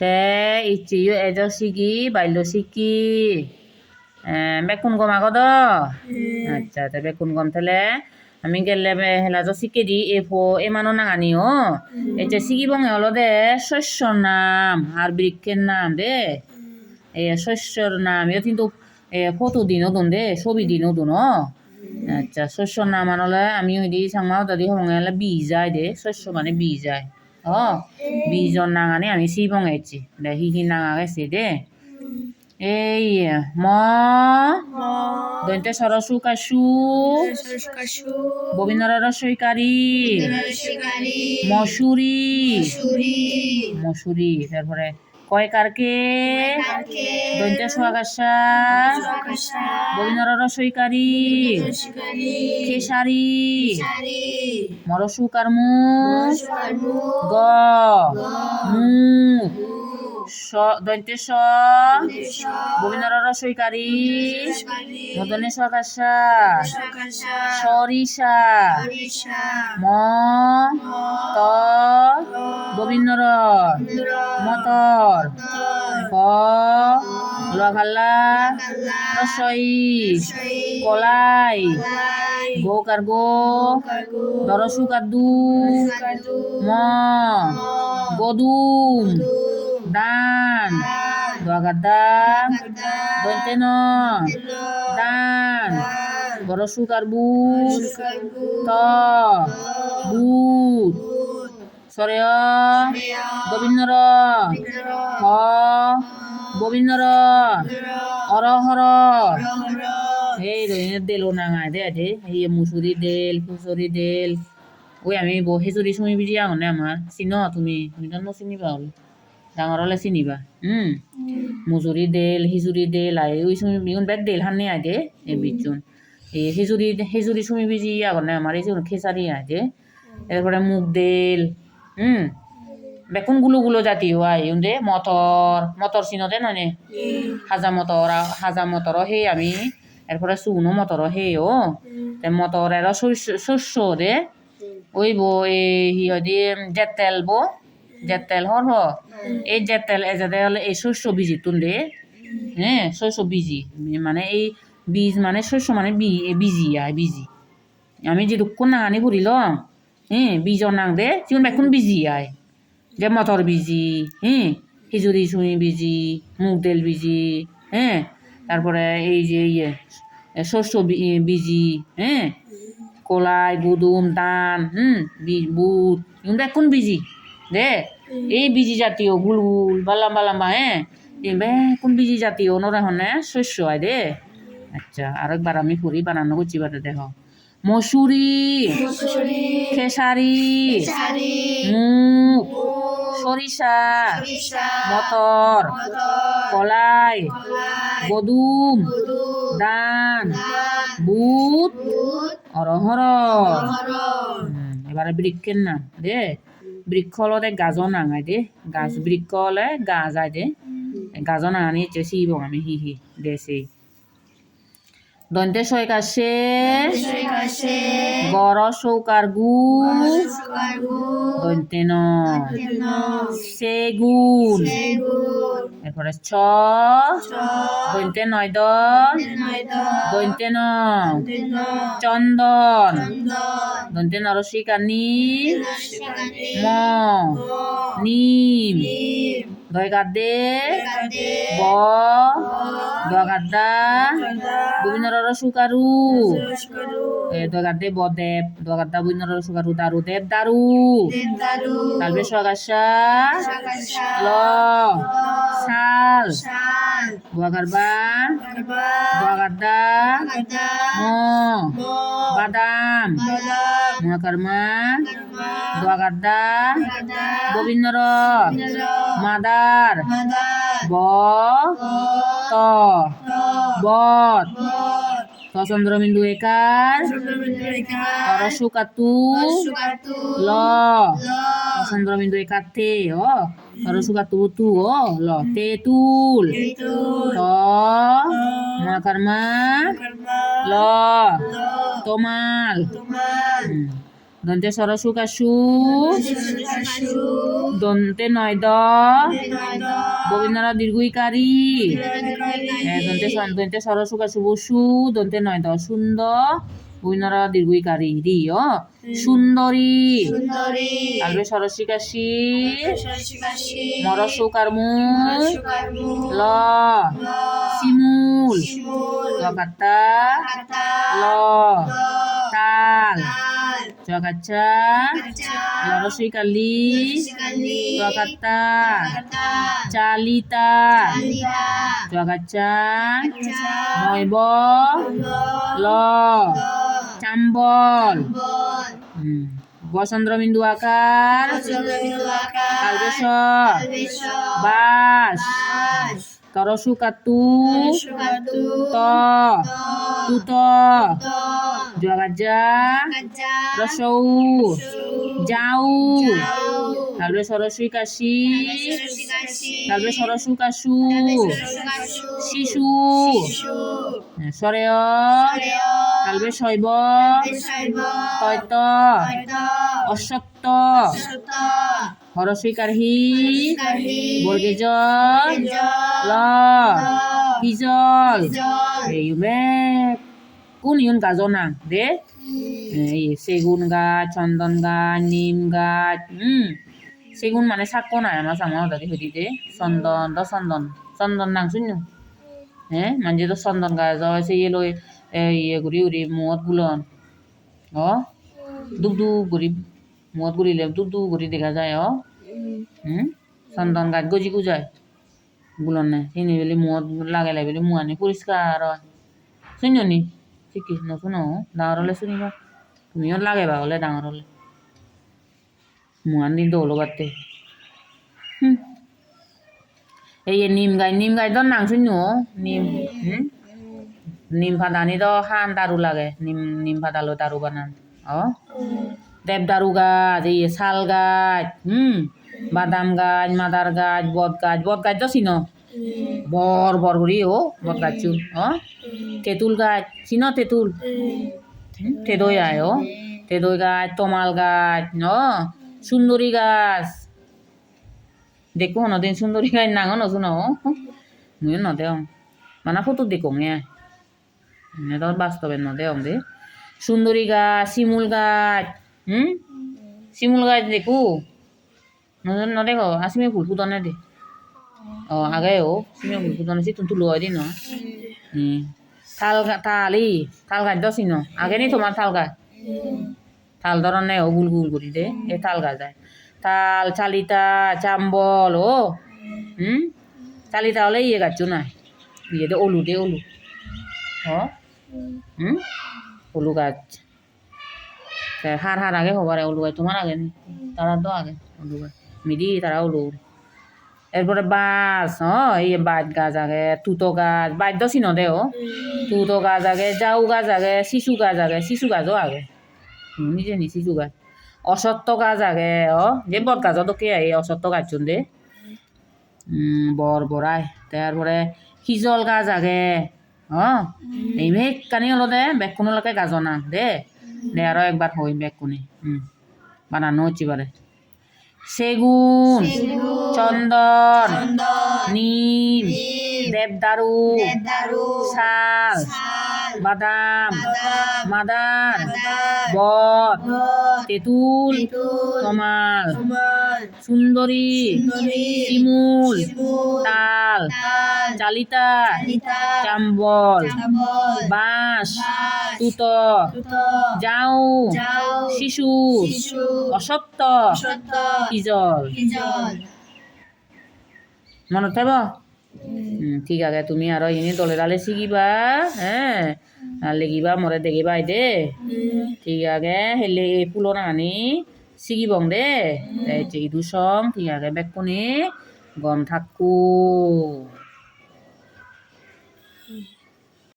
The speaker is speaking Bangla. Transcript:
তে ইচ্ছিও এজ সিকি বাইল সিকি বেকুন গম আগদ? আচ্ছা তে বেকুন গম তাহলে আমি গেলে হেলা তো দি, এ ফো, এ মানো নাঙানি ও এটা শিখি বঙে হলো দে শস্যর নাম আর বৃক্ষের নাম দে। এ শস্যর নাম এ কিন্তু এ ফটো দিনও দুন দে, ছবি দিনও দুন আচ্ছা শস্যর নাম আনলে আমি ওই দি সাংমাও দাদি হলে বীজ যায় দে, শস্য মানে বীজ যায় ও বীজর নাঙানি আমি সি বঙাইছি দে হি হি নাঙা গেছে দে। এই ম। দৈন্তে সরসু কাশু ববিন্দর মসুরি। মসুরি তারপরে কয় কারকে? দৈন্তে সোয়াগাসা ববিন্দর সৈকারি খেসারি। মরসু কারমু। গ। মু। দৈন্তে স। ববিন্দর সৈকারি মদনে সোয়াগাসা সরিষা। ম। ত। গোবিন্দর। মটর। ক লঘাল্লা রসই, কলাই গো কার গো দরসু কাদু ম, গদুম, দান দগাদা দন্তে ন দান বরসু কার বুট ত বুট সরে গোবিন্দর। হ। গোবিন্দর। অরহর। এই রহিনের দেলও নাঙায় দে আছে এই মুসুরি দেল ফুসুরি দেল। ওই আমি ব হেচুরি চুমি বিজি আগনে আমার চিন তুমি তুমি তো চিনিবা হল ডাঙৰ হলে চিনিবা উম। মুজুরি দেল হিজুরি দেল আই ওই চুমি বিগুন বেগ দেল হান্নে আই দে এই বিচুন এই হিজুরি হিজুরি চুমি বিজি আগনে আমার এই খেসারি আই দে। এরপরে মুগ দেল হুম। বেকুনগুলো গুলো জাতীয় আই দে মটর মটর চিনো দে নয় হাজা মটর হাজা মটর সেই আমি এরপরে চুনো মটর সেই ও মটর এর শস্য দে। ওই বো এই হিয় দিয়ে জেত তেল বো। জেত তেল হর হ। এই জেত তেল এজাদে হলে এই শস্য বীজি তুললে হ্যাঁ শস্য বীজি মানে এই বীজ মানে শস্য মানে বীজি আয় বীজি। আমি যেটুকুন নাঙানি ফুরিল হ্যাঁ বীজর নাং দে যেমন এখন বিজি আয়? যে মটর বিজি হ্যাঁ খিচুড়ি ছুঁই বিজি, মুগ তেল বিজি হ্যাঁ তারপরে এই যে ইয়ে শস্য বিজি হ্যাঁ কলাই, গুদুম ধান হুম বুট এগুলো এখন বিজি? দে, এই বিজি জাতীয় গুল বা লম্বা লম্বা হ্যাঁ কোন বিজি জাতীয় ওনারা হনে শস্য হয় দে। আচ্ছা আরেকবার আমি ফুরি, বানানো করছি বাটা দেখো। মসুরি খেসারি মুগ সরিষা মটর কলাই গদুম দান বুট অরহর। এবারে বৃক্ষের নাম দে। বৃক্ষ হলতে গাজ নাঙাই দে। গাছ বৃক্ষ হলে গাছ আয় দে গাজ নাঙানি শিব আমি হি হি দে সেই দন্তে ছয় কাছে গড় চৌকাৰ গু। দন্তে ন। সেগুন এরপরে ছ। দন্তে নয় দ দন্তে ন। চন্দন। দন্তে নরসিকানি ম। নিম দয় গাদে ব দগাদা গোবিন্দ সুকারু। এ দগাদে বদেব দগাদা গোবিন্দ সুকারু দারু দেব দারু। তালবে সগাসা ল শাল দগারবা দগাদা ম বাদাম। মহাকর্মা দগাদা গোবিন্দর মাদার ব ত বত চন্দ্রবিন্দু একার তরসু কাতু ল চন্দ্রবিন্দু একার তে অ তরসু কাতু তু অ ল তে তুল ত মহাকর্মা ল তোমাল হুম। দন্তে সরসু কাসু দন্তে নয় দ ববিনরা দীর্ঘইকারী দন্তে দন্তে সরসু কাসু বসু। দন্তে নয় দ সুন্দর ববিনরা দীর্ঘইকারী, রি 어 সুন্দরী। তারপরে কাশি। সরস্বতী মরসু কারমু। ল। শিমুল। কাতা ল, তাল। লাল জগাচ্ছা কাঁচা লরসই কালি শিকালি জগাত্তা কাতা চালিতা আলিয়া জগাচ্ছা কাঁচা ময়ব ল ল চাম্বল বল হুম বসন্দ্রবিন্দু আকার চন্দ্রবিন্দু আকাশ কালবেশ্বর বেশ বাস বাস তরসু কাতু সুকাতু ত তুত কাঁচা রসৌ যাও। তারপরে সরস্বী কাশি তারপরে সরসু কাশু শিশু সরেয় তারপরে শৈব তৈত অসত্য হরসই কারহি বর্গেজ ল হিজল এই কোন ইউন গাছ না দে সেগুন গাছ চন্দন গাছ নিম গাছ হুম সেগুন মানে শাক নাই আমার সামনে দাদি হইতি দে চন্দন দ চন্দন চন্দন নাং শুনু হ্যাঁ মানে তো চন্দন গাছ হয় সে ইয়ে লই ইয়ে ঘুরি ঘুরি মুখত গুলন অ দুব দুব ঘুরি মুখত ঘুরিলে দুব দুব ঘুরি দেখা যায় অ হুম চন্দন গাছ গজি গুজায় গুলন নাই চিনি বেলি মুখত লাগাই লাই বেলি মুহানি পরিষ্কার হয় শুনো নি শিকিছ নশুনো ডাঙৰ হ'লে শুনিবা। তুমিও লাগে বা হ'লে ডাঙৰ হ'লে মুহান দিন দৌলো গাতে এই যে নিম গাছ নিম গাছ তোর নাম শুনো নিম নিম ফাদানি তো খান দারু লাগে। নিম নিম ফাদালো দারু বানান অ? দেবদারু গাছ এই শাল গাছ হুম? বাদাম গাছ মাদার গাছ বট গাছ বট গাছ তো চিনো বর বর করি ও বট গাছ চুন অ। তেঁতুল গাছ চিনো তেঁতুল। তেদই আয় ও তেদই গাছ তমাল গাছ অ সুন্দরী গাছ। দেখো নদিন সুন্দরী গাছ নাঙ নশুন মুই নদেও। মানে ফটো দেখো গে তো বাস্তবে নদেও দে। সুন্দরী গাছ শিমুল গাছ হুম? শিমুল গাছ দেখো। নজন নদেখো আসিমে ফুল ফুটনে দে। 어 আগে ও সিমে ফুল ফুটনে সি তুন তুলো দি ন হুম থাল গা- থালি থাল গাছ দছি ন আগে নি তোমার থাল গাছ থাল ধরনে ও গুল গুল করি দে এ থাল গাছ যায়। থাল চালিতা, চাম্বল ও হুম চালিতা হলে ইয়ে গাছ নাই। ইয়ে দে ওলু দে ওলু হুম ওলু গাছ হার হার আগে হবার ওলু গাছ তোমার আগে নি? তারা তো আগে ওলু গাছ মিডি তারা ওলু এরপরে বাস হ এই বাজ গাছ আগে, তুতো গাছ, বাদ্য চিনো দে, ও। তুতো গাছ আগে, জাউ গাছ আগে, শিশু গাছ আগে, শিশু গাছও আগে। নিজে নি শিশু গাছ। অসত্য গাছ আগে অ যে বট গাছও তো কে এই অসত্য গাছ দে। বর বড়াই তারপরে হিজল গাছ আগে অ এই মেঘ কানি হলো দে, বেকুনলৈকে গাজনা দে। দে আরও একবার হই বেকুনি হুম বানানো হচ্ছে বারে সেগুন চন্দন নিম দেবদারু শাল বাদাম মাদার বট তেঁতুল তমাল সুন্দরী শিমুল তাল চালিতা চাম্বল বাঁশ তুত যাও শিশু অসত্য ইজল। মনত থাকব? ঠিক আছে, তুমি আৰু এনে দলে দালে শিকিবা হে? আর লেগিবা মরে দেখিবা দে ঠিক আছে, হেলে ফুলৰ আনি শিকিবং দে। এই সং ঠিক আছে বেকুনি গম থাকো।